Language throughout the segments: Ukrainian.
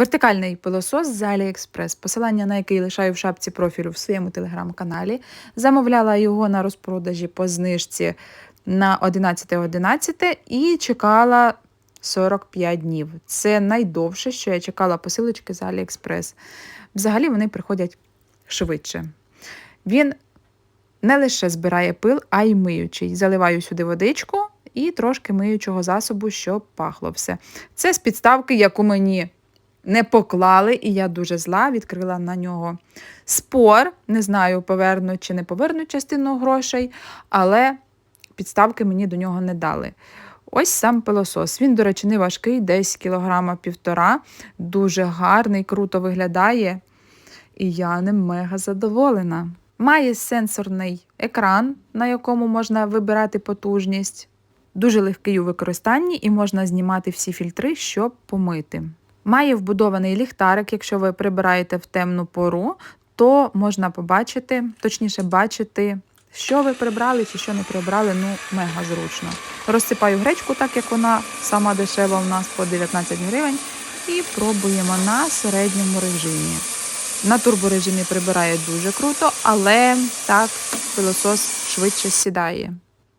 Вертикальний пилосос з AliExpress, посилання на який лишаю в шапці профілю в своєму телеграм-каналі. Замовляла його на розпродажі по знижці на 11.11 і чекала 45 днів. Це найдовше, що я чекала посилочки з AliExpress. Взагалі вони приходять швидше. Він не лише збирає пил, а й миючий. Заливаю сюди водичку і трошки миючого засобу, щоб пахло все. Це з підставки, яку мені не поклали, і я дуже зла, відкрила на нього спор. Не знаю, повернуть чи не повернуть частину грошей, але підставки мені до нього не дали. Ось сам пилосос. Він, до речі, не важкий, десь кілограма півтора. Дуже гарний, круто виглядає. І я ним мега задоволена. Має сенсорний екран, на якому можна вибирати потужність. Дуже легкий у використанні і можна знімати всі фільтри, щоб помити. Має вбудований ліхтарик, якщо ви прибираєте в темну пору, то можна побачити, точніше бачити, що ви прибрали чи що не прибрали, ну мега зручно. Розсипаю гречку, так як вона сама дешева у нас по 19 гривень, і пробуємо на середньому режимі. На турборежимі прибирає дуже круто, але так пилосос швидше сідає.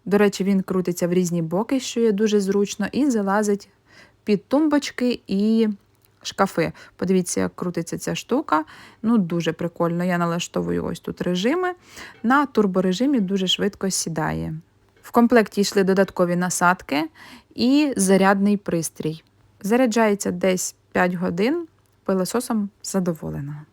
До речі, він крутиться в різні боки, що є дуже зручно, і залазить під тумбочки і шкафи. Подивіться, як крутиться ця штука. Ну, дуже прикольно. Я налаштовую ось тут режими. На турборежимі дуже швидко сідає. В комплекті йшли додаткові насадки і зарядний пристрій. Заряджається десь 5 годин. Пилососом задоволена.